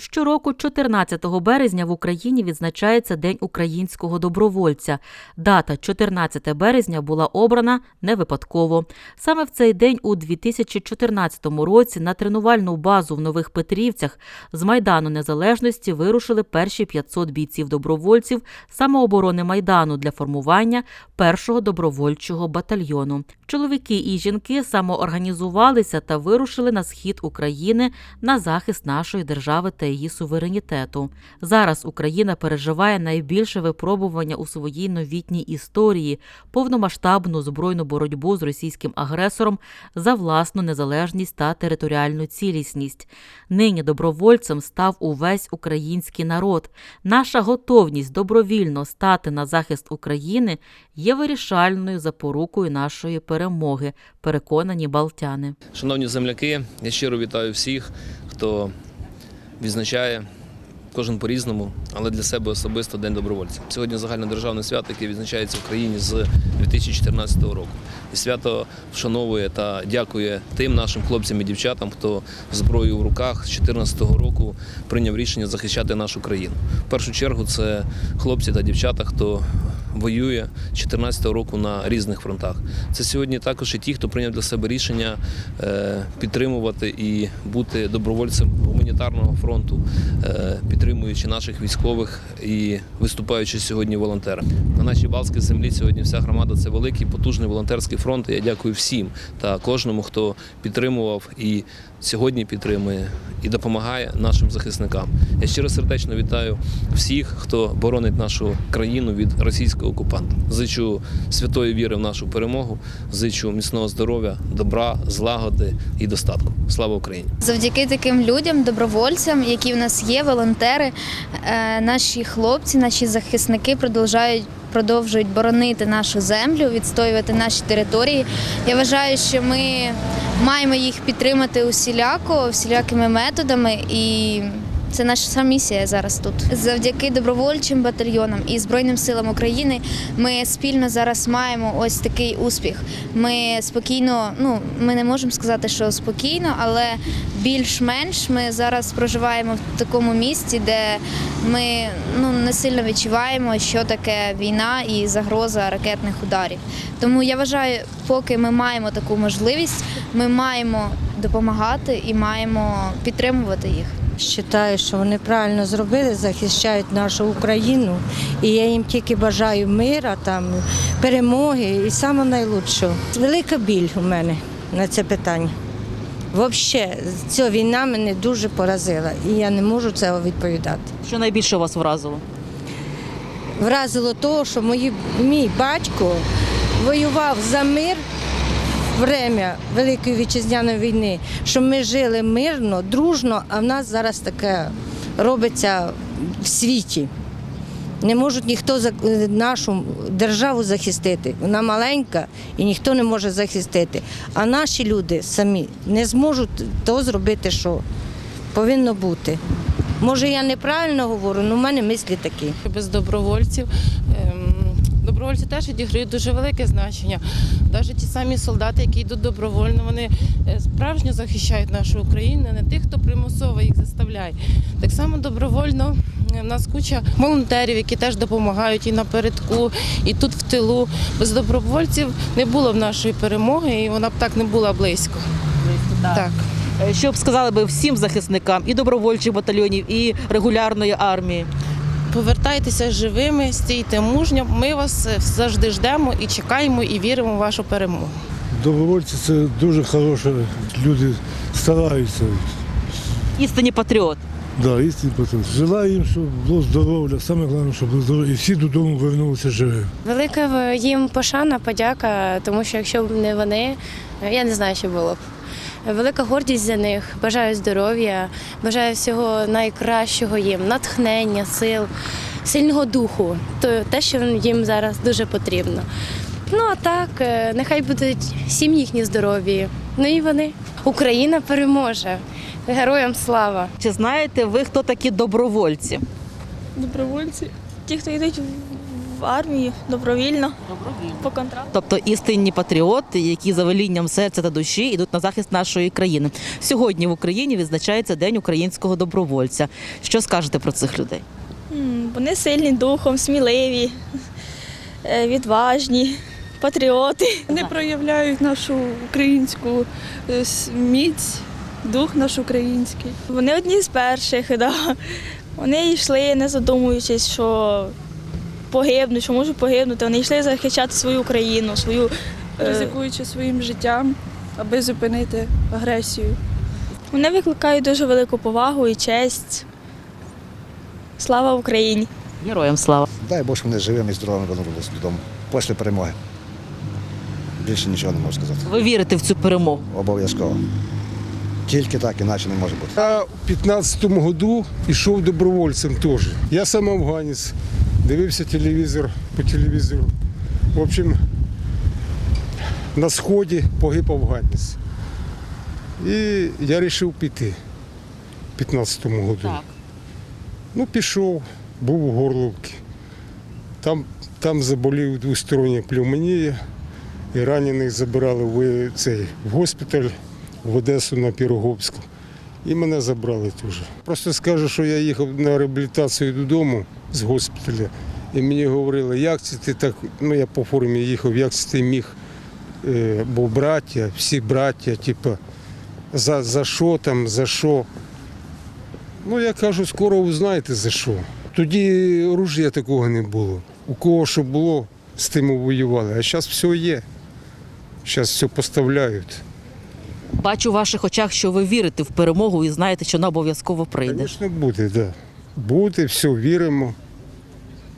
Щороку, 14 березня, в Україні відзначається День українського добровольця. Дата 14 березня була обрана не випадково. Саме в цей день у 2014 році на тренувальну базу в Нових Петрівцях з Майдану Незалежності вирушили перші 500 бійців-добровольців самооборони Майдану для формування першого добровольчого батальйону. Чоловіки і жінки самоорганізувалися та вирушили на схід України на захист нашої держави та її суверенітету. Зараз Україна переживає найбільше випробування у своїй новітній історії, повномасштабну збройну боротьбу з російським агресором за власну незалежність та територіальну цілісність. Нині добровольцем став увесь український народ. Наша готовність добровільно стати на захист України є вирішальною запорукою нашої перемоги, переконані балтяни. Шановні земляки, я щиро вітаю всіх, хто відзначає кожен по-різному, але для себе особисто День добровольця. Сьогодні загальнодержавне свято, яке відзначається в країні з 2014 року. І свято вшановує та дякує тим нашим хлопцям і дівчатам, хто з зброєю в руках з 2014 року прийняв рішення захищати нашу країну. В першу чергу це хлопці та дівчата, хто воює з 2014 року на різних фронтах. Це сьогодні також і ті, хто прийняв для себе рішення е, підтримувати і бути добровольцем гуманітарного фронту, е, підтримуючи наших військових і виступаючи сьогодні волонтером. На нашій Балтській землі сьогодні вся громада це великий потужний волонтерський фронт. Я дякую всім та кожному, хто підтримував і сьогодні підтримує і допомагає нашим захисникам. Я щиро сердечно вітаю всіх, хто боронить нашу країну від російського окупанта. Зичу святої віри в нашу перемогу, зичу міцного здоров'я, добра, злагоди і достатку. Слава Україні! Завдяки таким людям, добровольцям, які в нас є, волонтери, е, наші хлопці, наші захисники продовжують. Продовжують боронити нашу землю, відстоювати наші території. Я вважаю, що ми маємо їх підтримати усіляко, всілякими методами, і це наша місія зараз тут. Завдяки добровольчим батальйонам і Збройним силам України ми спільно зараз маємо ось такий успіх. Ми спокійно, ну ми не можемо сказати, що спокійно, але більш-менш ми зараз проживаємо в такому місці, де ми ну не сильно відчуваємо, що таке війна і загроза ракетних ударів. Тому я вважаю, поки ми маємо таку можливість, ми маємо допомагати і маємо підтримувати їх. Вважаю, що вони правильно зробили, захищають нашу Україну. І я їм тільки бажаю мира, там, перемоги і саме найлучшого. Велика біль у мене на це питання. Взагалі, ця війна мене дуже поразила, і я не можу цього відповідати. Що найбільше вас вразило? Вразило того, що мої, мій батько воював за мир время Великої вітчизняної війни, що ми жили мирно, дружно, а в нас зараз таке робиться в світі. Не можуть ніхто нашу державу захистити. Вона маленька і ніхто не може захистити. А наші люди самі не зможуть то зробити, що повинно бути. Може, я неправильно говорю, але в мене мислі такі. без добровольців. Добровольці теж відіграють дуже велике значення. Навіть ті самі солдати, які йдуть добровольно, вони е, справжньо захищають нашу Україну, не тих, хто примусово їх заставляє. Так само добровольно е, в нас куча волонтерів, які теж допомагають і напередку, і тут в тилу. Без добровольців не було б нашої перемоги, і вона б так не була близько. Так. Е, Що б сказали би всім захисникам і добровольчих батальйонів, і регулярної армії? Повертайтеся живими, стійте мужньо. Ми вас е, завжди ждемо і чекаємо, і віримо в вашу перемогу. Добровольці це дуже хороші люди, стараються. Істинні патріот. Да, істинний патріот. Желаю їм, щоб було здоров'я, саме головне, щоб було здоров'я, і всі додому вернулися живими. Велика їм пошана, подяка, тому що якщо б не вони, я не знаю, що було б. Велика гордість за них. Бажаю здоров'я, бажаю всього найкращого їм, натхнення, сил, сильного духу. То те, що їм зараз дуже потрібно. Ну а так, е, нехай будуть сім'ї їхні здорові. Ну і вони. Україна переможе. Героям слава! Чи знаєте ви, хто такі добровольці? добровольці, ті, хто йдуть в армії добровільно. По контракту. Тобто істинні патріоти, які за велінням серця та душі йдуть на захист нашої країни. Сьогодні в Україні відзначається День українського добровольця. Що скажете про цих людей? М, Вони сильні духом, сміливі, е, відважні, патріоти. Вони проявляють нашу українську е, с- міць, дух наш український. Вони одні з перших, да. вони йшли, не задумуючись, що погибнуть, що можуть погибнути. Вони йшли захищати свою країну, свою. е, ризикуючи своїм життям, аби зупинити агресію. Вони викликають дуже велику повагу і честь. Слава Україні! Героям слава! Дай щоб вони живими і здоровими повернулися додому. Після перемоги. Більше нічого не можу сказати. Ви вірите в цю перемогу? Обов'язково. Тільки так, іначе не може бути. Я у 15-му году йшов добровольцем теж. Я сам афганець, дивився телевізор по телевізору. В общем, на сході погиб афганець. І я вирішив піти в 15-му году. Так. Ну, пішов, був у Горловці. Там, там заболів двостороння пневмонія, і ранених забирали в, цей, в госпіталь в Одесу на Піроговську. І мене забрали теж. Просто скажу, що я їхав на реабілітацію додому з госпіталя, і мені говорили, як це ти так, ну я по формі їхав, як це ти міг, е, бо браття, всі браття, типу, за, за що там, за що. Ну, я кажу, скоро узнаєте за що. Тоді оружия такого не було. У кого що було, з тим воювали. А зараз все є. Зараз все поставляють. Бачу в ваших очах, що ви вірите в перемогу і знаєте, що вона обов'язково прийде. Звісно, буде, так. Да. Буде, все, віримо.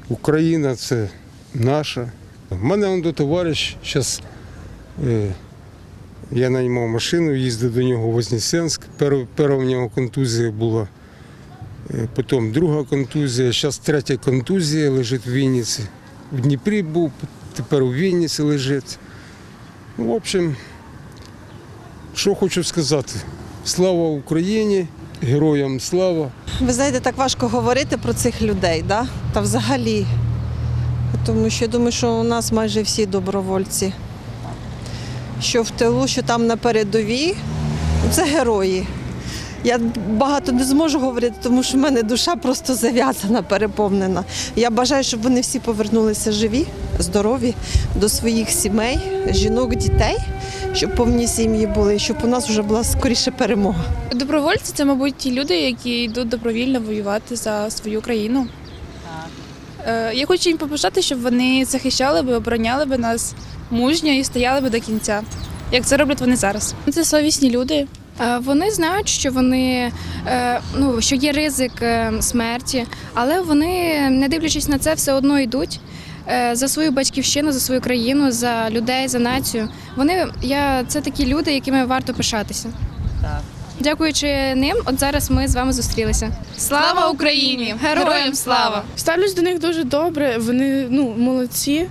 Україна це наша. У мене он до товариш, зараз е, я наймав машину, їздив до нього в Вознесенськ. Пер, перша в нього контузія була, е, потім друга контузія, зараз третя контузія лежить в Вінниці. В Дніпрі був, тепер у Вінниці лежить. Ну, в общем, що хочу сказати. Слава Україні, героям слава. Ви знаєте, так важко говорити про цих людей, да? та взагалі. Тому що я думаю, що у нас майже всі добровольці. Що в тилу, що там на передовій, це герої. Я багато не зможу говорити, тому що в мене душа просто зав'язана, переповнена. Я бажаю, щоб вони всі повернулися живі, здорові до своїх сімей, жінок, дітей, щоб повні сім'ї були, щоб у нас вже була скоріше перемога. Добровольці це, мабуть, ті люди, які йдуть добровільно воювати за свою країну. Е, Я хочу їм побажати, щоб вони захищали би, обороняли би нас мужньо і стояли би до кінця, як це роблять вони зараз. Це совісні люди. Е, Вони знають, що вони е, ну що є ризик смерті, але вони, не дивлячись на це, все одно йдуть за свою батьківщину, за свою країну, за людей, за націю. Вони я це такі люди, якими варто пишатися. Так. Дякуючи ним, от зараз ми з вами зустрілися. Слава Україні! Героям слава! Ставлюсь до них дуже добре. Вони ну молодці.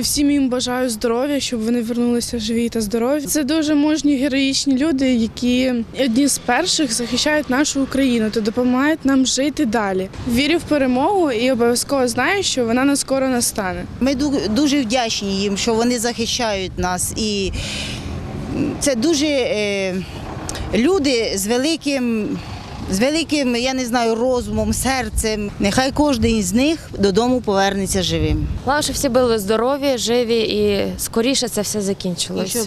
Всім їм бажаю здоров'я, щоб вони вернулися живі та здорові. Це дуже мужні героїчні люди, які одні з перших захищають нашу Україну та допомагають нам жити далі. Вірю в перемогу і обов'язково знаю, що вона не скоро настане. Ми дуже вдячні їм, що вони захищають нас. І це дуже е, люди з великим, з великим, я не знаю, розумом, серцем. Нехай кожен з них додому повернеться живим. Головне, щоб всі були здорові, живі і скоріше це все закінчилось. щоб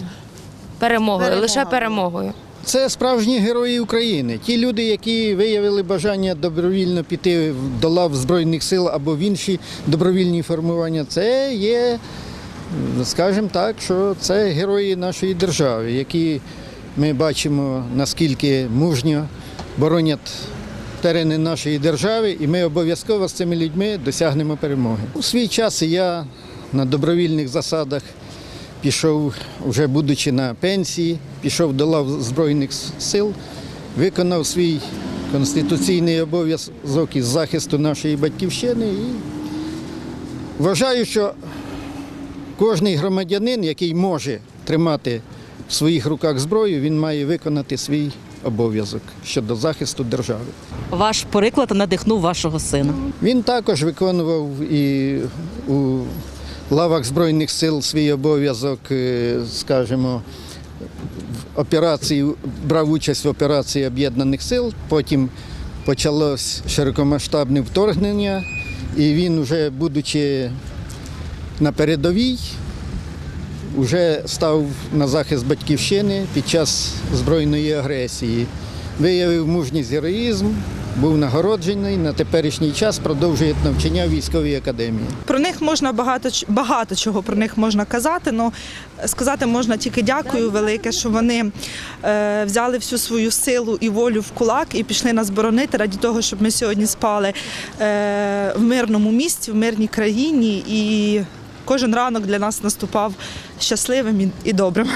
Перемогою, Перемога лише перемогою. Це справжні герої України. Ті люди, які виявили бажання добровільно піти до лав Збройних сил або в інші добровільні формування, це є, скажімо так, що це герої нашої держави, які ми бачимо, наскільки мужньо боронять терени нашої держави, і ми обов'язково з цими людьми досягнемо перемоги. У свій час я на добровільних засадах пішов, вже будучи на пенсії, пішов до лав Збройних сил, виконав свій конституційний обов'язок із захисту нашої батьківщини. І вважаю, що кожний громадянин, який може тримати в своїх руках зброю, він має виконати свій обов'язок щодо захисту держави. Ваш приклад надихнув вашого сина. Він також виконував і у лавах Збройних сил свій обов'язок, е, скажімо, в операції, брав участь в операції Об'єднаних сил. Потім почалось широкомасштабне вторгнення, і він, вже будучи на передовій, вже став на захист батьківщини під час збройної агресії. Виявив мужність героїзм, був нагороджений. На теперішній час продовжує навчання в військовій академії. Про них можна багато багато чого про них можна казати. але сказати можна тільки дякую велике, що вони е, взяли всю свою силу і волю в кулак і пішли нас боронити раді того, щоб ми сьогодні спали е, в мирному місті, в мирній країні, і кожен ранок для нас наступав щасливим і- добрим.